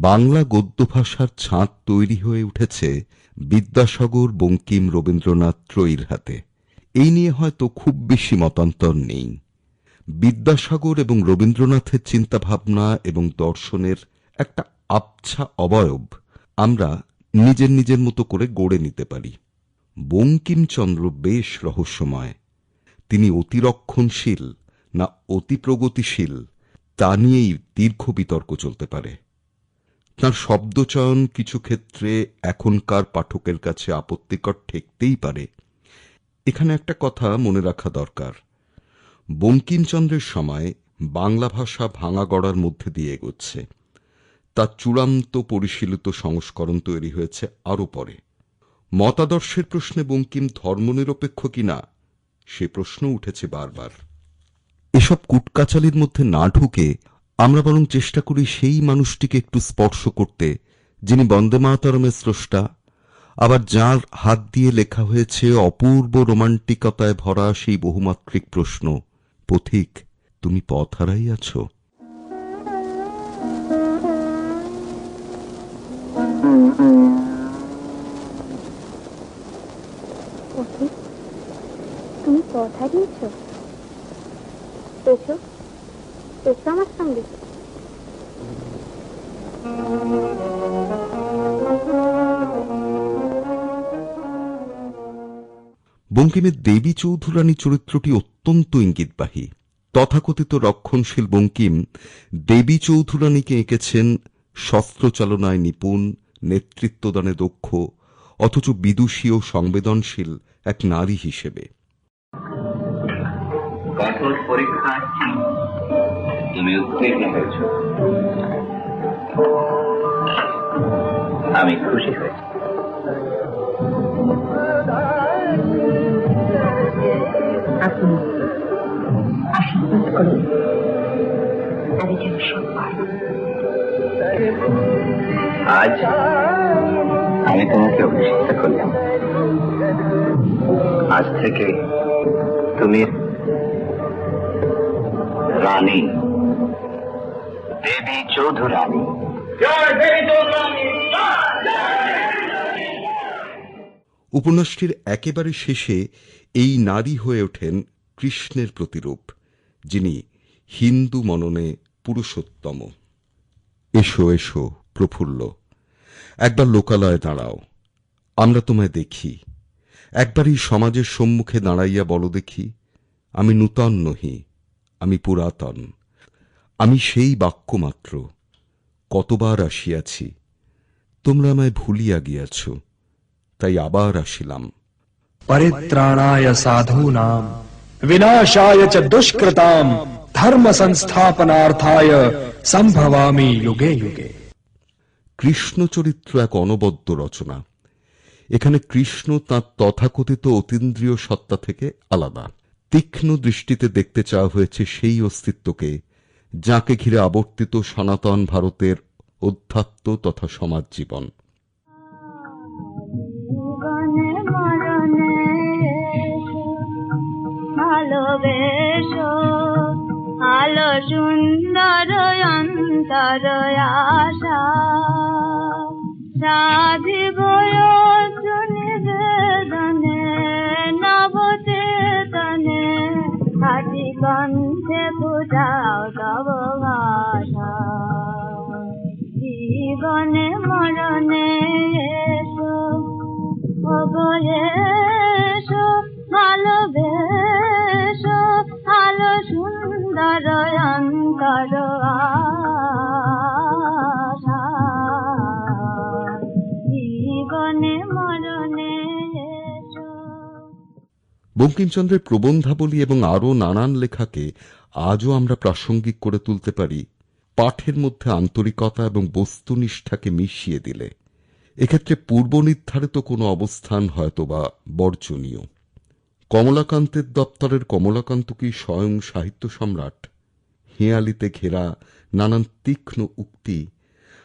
বাংলা গদ্য ভাষার ছাঁদ তৈরি হয়ে উঠেছে বিদ্যাসাগর বঙ্কিম রবীন্দ্রনাথ ত্রয়ীর হাতে। এই নিয়ে হয়তো খুব বেশি মতান্তর নেই। বিদ্যাসাগর এবং রবীন্দ্রনাথের চিন্তাভাবনা এবং দর্শনের একটা আবছা অবয়ব আমরা নিজের নিজের মতো করে গড়ে নিতে পারি। বঙ্কিমচন্দ্র বেশ রহস্যময়। তিনি অতিরক্ষণশীল না অতি প্রগতিশীল তা নিয়েই দীর্ঘ বিতর্ক চলতে পারে। তাঁর শব্দচয়ন কিছু ক্ষেত্রে এখনকার পাঠকের কাছে আপত্তিকর ঠেকতেই পারে। এখানে একটা কথা মনে রাখা দরকার। বঙ্কিমচন্দ্রের সময় বাংলা ভাষা ভাঙা গড়ার মধ্যে দিয়ে এগোচ্ছে। তার চূড়ান্ত পরিশীলিত সংস্করণ তৈরি হয়েছে আরও পরে। মতাদর্শের প্রশ্নে বঙ্কিম ধর্মনিরপেক্ষ কিনা, সে প্রশ্ন উঠেছে বারবার। এসব কুটকাচালির মধ্যে না ঢুকে আমরা বরং চেষ্টা করি সেই মানুষটিকে একটু স্পর্শ করতে, যিনি বন্দে মাতরমের স্রষ্টা, আবার যার হাত দিয়ে লেখা হয়েছে অপূর্ব রোমান্টিকতায় ভরা সেই বহুমাত্রিক প্রশ্ন, পথিক, তুমি পথ হারাই আছো? তুমি পথ হারিয়েছ? এসো আমার সঙ্গে। বঙ্কিমের দেবী চৌধুরানী চরিত্রটি অত্যন্ত ইঙ্গিতবাহী। তথাকথিত রক্ষণশীল বঙ্কিম দেবী চৌধুরানীকে এঁকেছেন শস্ত্রচালনায় নিপুণ নেতৃত্বদানে দক্ষ অথচ বিদুষী ও সংবেদনশীল এক নারী হিসেবে। কঠোর পরীক্ষা তুমি উত্তীর্ণ হয়েছ। আমি খুশি হয়েছি। আপনি আশীর্বাদ করুন। আমি যেন সব আজ আমি তোমাকে অভিষিক্ত করলাম। আজ থেকে তুমি রানী দেবী চৌধুরানী। উপন্যাসটির একেবারে শেষে এই নারী হয়ে ওঠেন কৃষ্ণের প্রতিরূপ যিনি হিন্দু মননে পুরুষোত্তম। এসো এসো প্রফুল্ল একবার লোকালয়ে দাঁড়াও আমরা তোমায় দেখি। একবার এই সমাজের সম্মুখে দাঁড়াইয়া বলো দেখি আমি নূতন নহি আমি পুরাতন। আমি সেই বাক্য মাত্র কতবার আসিয়াছি তোমরা আমায় ভুলিয়া গিয়াছ তাই আবার আসিলাম। পরিত্রাণায় সাধু নাম বিনাশায় দুষ্কৃতাম ধর্ম সংস্থাপনার্থায় সম্ভবামি যুগে যুগে। কৃষ্ণচরিত্র এক অনবদ্য রচনা। এখানে কৃষ্ণ তাঁর তথাকথিত অতীন্দ্রিয় সত্তা থেকে আলাদা। তীক্ষ্ণ দৃষ্টিতে দেখতে চাওয়া হয়েছে সেই অস্তিত্বকে যাকে ঘিরে আবর্তিত সনাতন ভারতের অধ্যাত্ম তথা সমাজ জীবন। সুন্দর জীবনে মরণে এসো ভালোবেসো, আলো সুন্দর অন্তর মরণে বঙ্কিমচন্দ্রের প্রবন্ধাবলী এবং আরও নানান লেখাকে আজও আমরা প্রাসঙ্গিক করে তুলতে পারি। পাঠের মধ্যে আন্তরিকতা এবং বস্তুনিষ্ঠাকে মিশিয়ে দিলে। এক্ষেত্রে পূর্বনির্ধারিত কোনো অবস্থান হয়তোবা বর্জনীয়। কমলাকান্তের দপ্তরের কমলাকান্ত কি স্বয়ং সাহিত্য সম্রাট, হেঁয়ালিতে ঘেরা নানান তীক্ষ্ণ উক্তি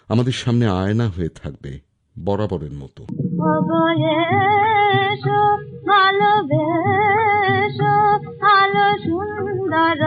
আমাদের সামনে আয়না হয়ে থাকবে, বরাবরের মতো। আলো সুন্দর